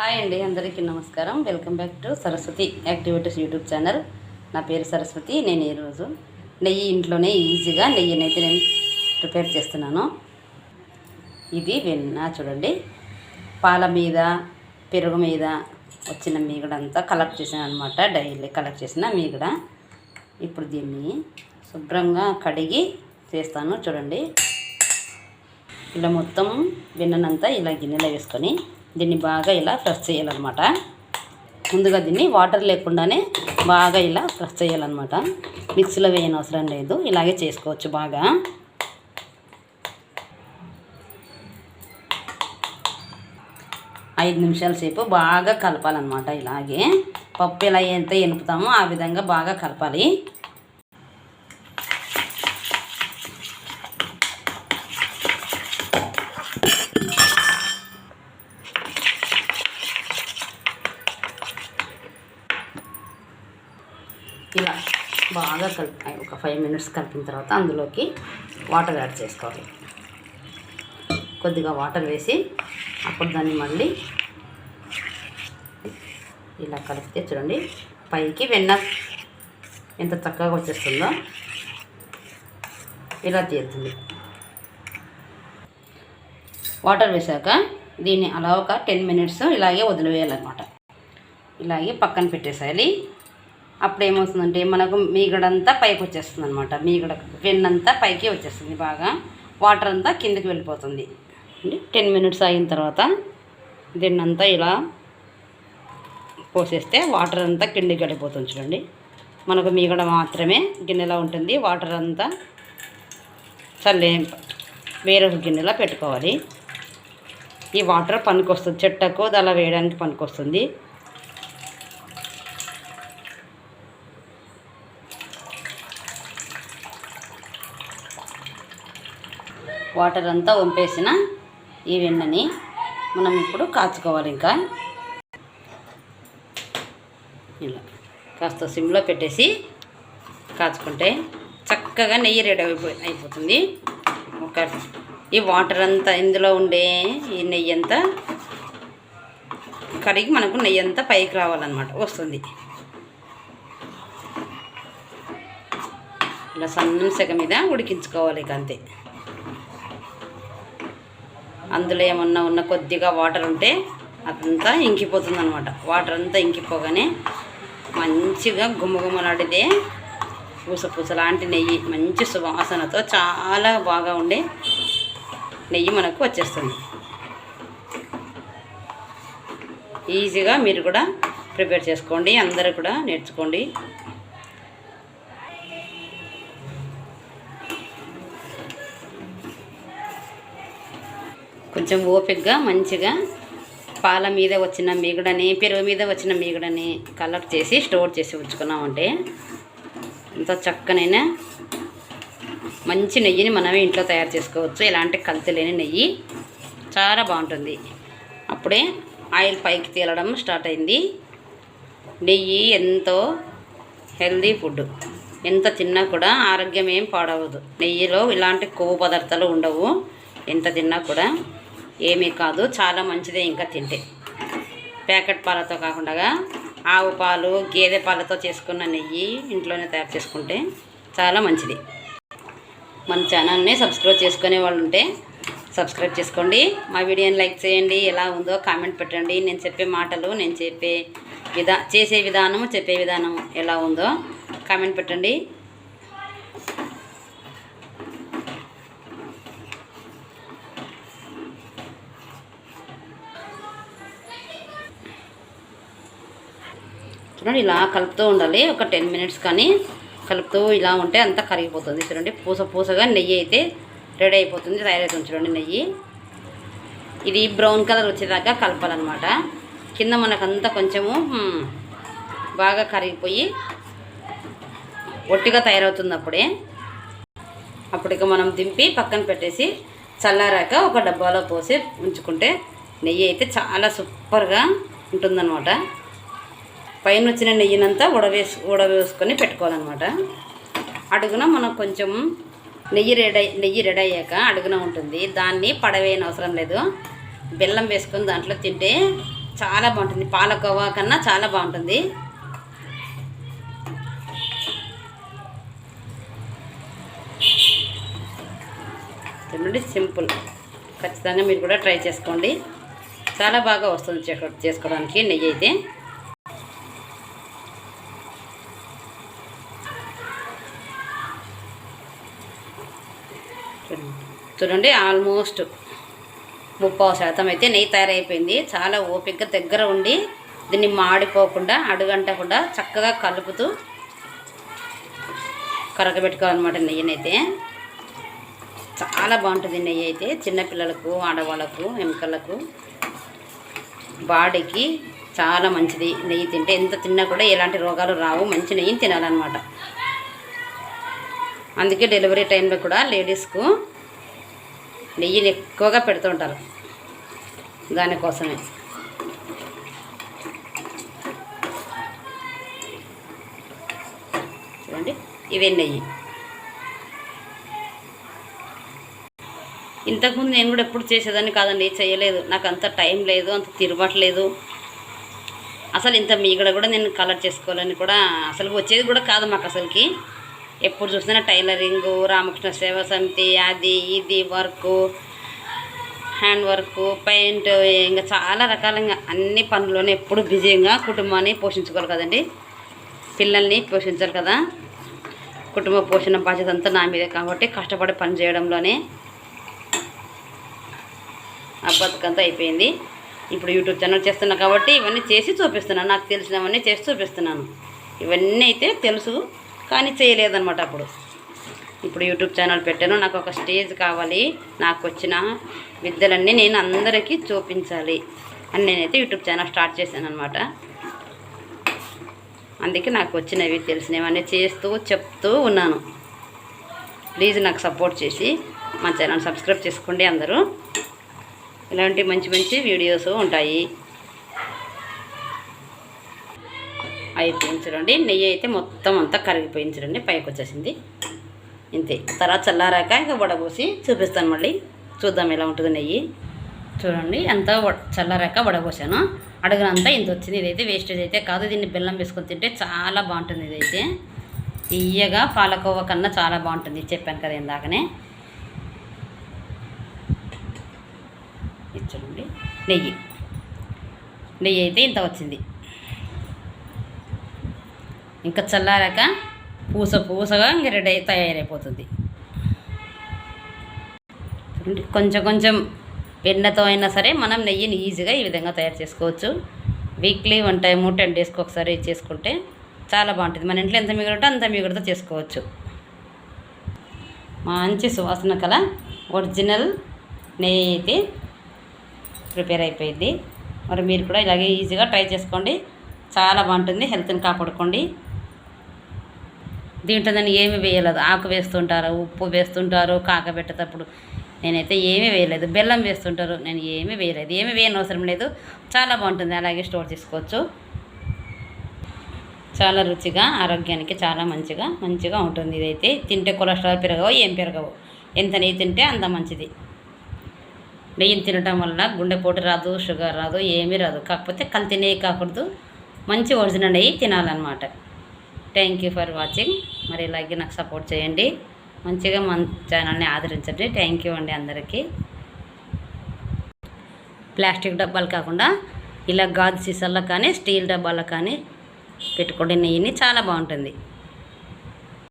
Hi అండి అందరికీ నమస్కారం. Welcome back to Saraswathi activities YouTube channel. నా పేరు సరస్వతి నేను ఈరోజు నెయ్యి ఇంట్లోనే ఈజీగా నెయ్యిని అయితే నేను ప్రిపేర్ చేస్తున్నాను. ఇది వెన్న చూడండి. పాల మీద పెరుగు మీద వచ్చిన మీగడంతా కలెక్ట్ చేసాను అనమాట డైలీ కలెక్ట్ చేసిన మీగడ. ఇప్పుడు దీన్ని శుభ్రంగా కడిగి చేస్తాను చూడండి. ఇలా మొత్తం వెన్ననంతా ఇలా గిన్నెలో వేసుకొని దీన్ని బాగా ఇలా ఫ్రెష్ చేయాలన్నమాట. ముందుగా దీన్ని వాటర్ లేకుండానే బాగా ఇలా ఫ్రెష్ చేయాలన్నమాట. మిక్సీలో వేయని అవసరం లేదు. ఇలాగే చేసుకోవచ్చు బాగా. ఐదు నిమిషాల సేపు బాగా కలపాలన్నమాట ఇలాగే. పప్పు ఎలా ఎంత ఎనుపుతామో ఆ విధంగా బాగా కలపాలి ఇలా బాగా కలిపి ఒక ఫైవ్ మినిట్స్ కలిపిన తర్వాత అందులోకి వాటర్ యాడ్ చేసుకోవాలి. కొద్దిగా వాటర్ వేసి అప్పుడు దాన్ని మళ్ళీ ఇలా కలిపితే చూడండి పైకి వెన్న ఎంత చక్కగా వచ్చేస్తుందో ఇలా తీరుతుంది. వాటర్ వేసాక దీన్ని అలా ఒక టెన్ మినిట్స్ ఇలాగే వదిలివేయాలన్నమాట. ఇలాగే పక్కన పెట్టేసేయాలి. అప్పుడు ఏమవుతుందంటే మనకు మీగడంతా పైకి వచ్చేస్తుంది అనమాట మీగడ వెన్నంతా పైకి వచ్చేస్తుంది బాగా. వాటర్ అంతా కిందకి వెళ్ళిపోతుంది. టెన్ మినిట్స్ అయిన తర్వాత దీన్నంతా ఇలా పోసేస్తే వాటర్ అంతా కిందికి వెళ్ళిపోతుంది చూడండి. మనకు మీగడ మాత్రమే గిన్నెలో ఉంటుంది. వాటర్ అంతా చల్లే వేరొక గిన్నెలో పెట్టుకోవాలి. ఈ వాటర్ పనికొస్తుంది. చెట్టకు అలా వేయడానికి పనికొస్తుంది. వాటర్ అంతా వంపేసిన ఈ వెన్నని మనం ఇప్పుడు కాచుకోవాలి ఇంకా. ఇలా కాస్త సిమ్లో పెట్టేసి కాచుకుంటే చక్కగా నెయ్యి రెడీ అయిపో అయిపోతుంది. ఒక ఈ వాటర్ అంతా ఇందులో ఉండే ఈ నెయ్యి అంతా కడిగి మనకు నెయ్యి అంతా పైకి రావాలన్నమాట వస్తుంది. ఇలా సన్న సెగ మీద ఉడికించుకోవాలి ఇక అంతే. అందులో ఏమన్నా ఉన్న కొద్దిగా వాటర్ ఉంటే అదంతా ఇంకిపోతుంది అనమాట వాటర్ అంతా ఇంకిపోగానే మంచిగా గుమ్మగుమ్మలాడితే పూస పూస లాంటి నెయ్యి మంచి సువాసనతో చాలా బాగా ఉండే నెయ్యి మనకు వచ్చేస్తుంది. ఈజీగా మీరు కూడా ప్రిపేర్ చేసుకోండి అందరూ కూడా నేర్చుకోండి. కొంచెం ఓపిక్గా మంచిగా పాల మీద వచ్చిన మిగడని పెరుగు మీద వచ్చిన మిగడని కలర్ చేసి స్టోర్ చేసి ఉంచుకున్నామంటే ఎంతో చక్కనైన మంచి నెయ్యిని మనమే ఇంట్లో తయారు చేసుకోవచ్చు. ఎలాంటి కల్తీ లేని నెయ్యి. చాలా బాగుంటుంది. అప్పుడే ఆయిల్ పైకి తేలడం స్టార్ట్ అయింది. నెయ్యి ఎంతో హెల్దీ ఫుడ్. ఎంత తిన్నా కూడా ఆరోగ్యం ఏం పాడవదు. నెయ్యిలో ఇలాంటి కొవ్వు పదార్థాలు ఉండవు. ఎంత తిన్నా కూడా ఏమీ కాదు చాలా మంచిదే ఇంకా తింటే. ప్యాకెట్ పాలతో కాకుండా ఆవు పాలు గేదె పాలతో చేసుకున్న నెయ్యి ఇంట్లోనే తయారు చేసుకుంటే చాలా మంచిది. మన ఛానల్ని సబ్స్క్రైబ్ చేసుకునే వాళ్ళు ఉంటే సబ్స్క్రైబ్ చేసుకోండి. మా వీడియోని లైక్ చేయండి. ఎలా ఉందో కామెంట్ పెట్టండి. నేను చెప్పే మాటలు నేను చెప్పే విధా చేసే విధానం చెప్పే విధానం ఎలా ఉందో కామెంట్ పెట్టండి. చూడండి ఇలా కలుపుతూ ఉండాలి. ఒక టెన్ మినిట్స్ కానీ కలుపుతూ ఇలా ఉంటే అంతా కరిగిపోతుంది. చూడండి పూస పూసగా నెయ్యి అయితే రెడీ అయిపోతుంది. తయారవుతుంది చూడండి నెయ్యి. ఇది బ్రౌన్ కలర్ వచ్చేదాకా కలపాలన్నమాట. కింద మనకంతా కొంచెము బాగా కరిగిపోయి ఒట్టిగా తయారవుతుంది అప్పుడే అప్పటికి మనం దింపి పక్కన పెట్టేసి చల్లారాక ఒక డబ్బాలో పోసి ఉంచుకుంటే నెయ్యి అయితే చాలా సూపర్గా ఉంటుందన్నమాట. పైన వచ్చిన నెయ్యినంతా ఉడవేసి ఉడవేసుకొని పెట్టుకోవాలన్నమాట. అడుగున మనం కొంచెం నెయ్యి రెడీ నెయ్యి రెడీ అయ్యాక అడుగున ఉంటుంది. దాన్ని పడవేయని అవసరం లేదు. బెల్లం వేసుకొని దాంట్లో తింటే చాలా బాగుంటుంది. పాలకోవా కన్నా చాలా బాగుంటుంది. చూడండి సింపుల్. ఖచ్చితంగా మీరు కూడా ట్రై చేసుకోండి. చాలా బాగా వస్తుంది చేసుకోవడానికి నెయ్యి అయితే. చూడండి. ఆల్మోస్ట్ ముప్పావు శాతం అయితే నెయ్యి తయారైపోయింది. చాలా ఓపికగా దగ్గర ఉండి దీన్ని మాడిపోకుండా అడుగంటకుండా చక్కగా కలుపుతూ కరగబెట్టుకోవాలన్నమాట నెయ్యినైతే. చాలా బాగుంటుంది నెయ్యి అయితే. చిన్నపిల్లలకు ఆడవాళ్ళకు ఎముకలకు బాడీకి చాలా మంచిది. నెయ్యి తింటే ఎంత తిన్నా కూడా ఎలాంటి రోగాలు రావు. మంచి నెయ్యిని తినాలన్నమాట. అందుకే డెలివరీ టైంలో కూడా లేడీస్కు నెయ్యిని ఎక్కువగా పెడుతుంటారు దానికోసమే. చూడండి ఇవే నెయ్యి. ఇంతకుముందు నేను కూడా ఎప్పుడు చేసేదాన్ని కాదండి చేయలేదు. నాకు అంత టైం లేదు అంత తిరగట్లేదు అసలు ఇంత మీగడ కూడా నేను కలర్ చేసుకోవాలని కూడా అసలు వచ్చేది కూడా కాదు మాకు అసలుకి. ఎప్పుడు చూసినా టైలరింగ్ రామకృష్ణ సేవా సమితి అది ఇది వర్క్ హ్యాండ్ వర్క్ పెయింట్ ఇంకా చాలా రకాలుగా అన్ని పనుల్లోనే ఎప్పుడు బిజీగా కుటుంబాన్ని పోషించుకోవాలి కదండి. పిల్లల్ని పోషించాలి కదా. కుటుంబ పోషణ బాధ్యత అంతా నా మీదే కాబట్టి కష్టపడి పని చేయడంలోనే ఆ బతుకంతా అయిపోయింది. ఇప్పుడు యూట్యూబ్ ఛానల్ చేస్తున్నా కాబట్టి ఇవన్నీ చేసి చూపిస్తున్నాను. నాకు తెలిసినవన్నీ చేసి చూపిస్తున్నాను. ఇవన్నీ అయితే తెలుసు. కానీ చేయలేదనమాట అప్పుడు. ఇప్పుడు యూట్యూబ్ ఛానల్ పెట్టాను నాకు ఒక స్టేజ్ కావాలి నాకు వచ్చిన విద్యలన్నీ నేను అందరికీ చూపించాలి అని నేనైతే యూట్యూబ్ ఛానల్ స్టార్ట్ చేశాను అనమాట అందుకే నాకు వచ్చినవి తెలిసినవన్నీ చేస్తూ చెప్తూ ఉన్నాను. ప్లీజ్ నాకు సపోర్ట్ చేసి మా ఛానల్ సబ్స్క్రైబ్ చేసుకోండి అందరూ. ఇలాంటి మంచి మంచి వీడియోస్ ఉంటాయి. అయిపోయింది చూడండి. నెయ్యి అయితే మొత్తం అంతా కరిగిపోయింది చూడండి. పైకి వచ్చేసింది. ఇంతే. తర్వాత చల్లారాక ఇంకా వడబోసి చూపిస్తాను మళ్ళీ. చూద్దాం ఎలా ఉంటుంది నెయ్యి. చూడండి. అంతా వ- చల్లారాక వడబోసాను అడుగునంతా ఇంత వచ్చింది. ఇదైతే వేస్టేజ్ అయితే కాదు. దీన్ని బెల్లం వేసుకొని తింటే చాలా బాగుంటుంది ఇదైతే. తీయగా పాలకోవ కన్నా చాలా బాగుంటుంది. చెప్పాను కదా ఇందాకనే. ఇది చూడండి. నెయ్యి. నెయ్యి అయితే ఇంత వచ్చింది. ఇంకా చల్లారాక పూస పూసగా ఇంక రెడీ తయారైపోతుంది. కొంచెం కొంచెం వెన్నతో అయినా సరే మనం నెయ్యిని ఈజీగా ఈ విధంగా తయారు చేసుకోవచ్చు. వీక్లీ వన్ టైము టెన్ డేస్కి ఒకసారి చేసుకుంటే చాలా బాగుంటుంది. మన ఇంట్లో ఎంత మిగులుంటే అంత మిగులుతో చేసుకోవచ్చు. మంచి సువాసన కల ఒరిజినల్ నెయ్యి అయితే ప్రిపేర్ అయిపోయింది. మరి మీరు కూడా ఇలాగే ఈజీగా ట్రై చేసుకోండి. చాలా బాగుంటుంది. హెల్త్ని కాపాడుకోండి. దీంట్లో నేను ఏమి వేయలేదు. ఆకు వేస్తుంటారు ఉప్పు వేస్తుంటారు కాకబెట్టేటప్పుడు నేనైతే ఏమీ వేయలేదు. బెల్లం వేస్తుంటారు నేను ఏమీ వేయలేదు. ఏమీ వేయని అవసరం లేదు. చాలా బాగుంటుంది. అలాగే స్టోర్ చేసుకోవచ్చు. చాలా రుచిగా ఆరోగ్యానికి చాలా మంచిగా మంచిగా ఉంటుంది ఇదైతే. తింటే కొలెస్ట్రాల్ పెరగవు ఏం పెరగవు. ఎంత నెయ్యి తింటే అంత మంచిది. నెయ్యిని తినటం వల్ల గుండెపోటు రాదు షుగర్ రాదు ఏమీ రాదు. కాకపోతే కల్తీ నెయ్యి కాకూడదు. మంచి ఒరిజినల్ నెయ్యి తినాలన్నమాట. థ్యాంక్ యూ ఫర్ వాచింగ్ మరి ఇలాగే నాకు సపోర్ట్ చేయండి. మంచిగా మన ఛానల్ని ఆదరించండి. థ్యాంక్ యూ అండి అందరికీ. ప్లాస్టిక్ డబ్బాలు కాకుండా ఇలా గాజు సీసాల్లో కానీ స్టీల్ డబ్బాల్లో కానీ పెట్టుకోండి. నెయ్యిని చాలా బాగుంటుంది.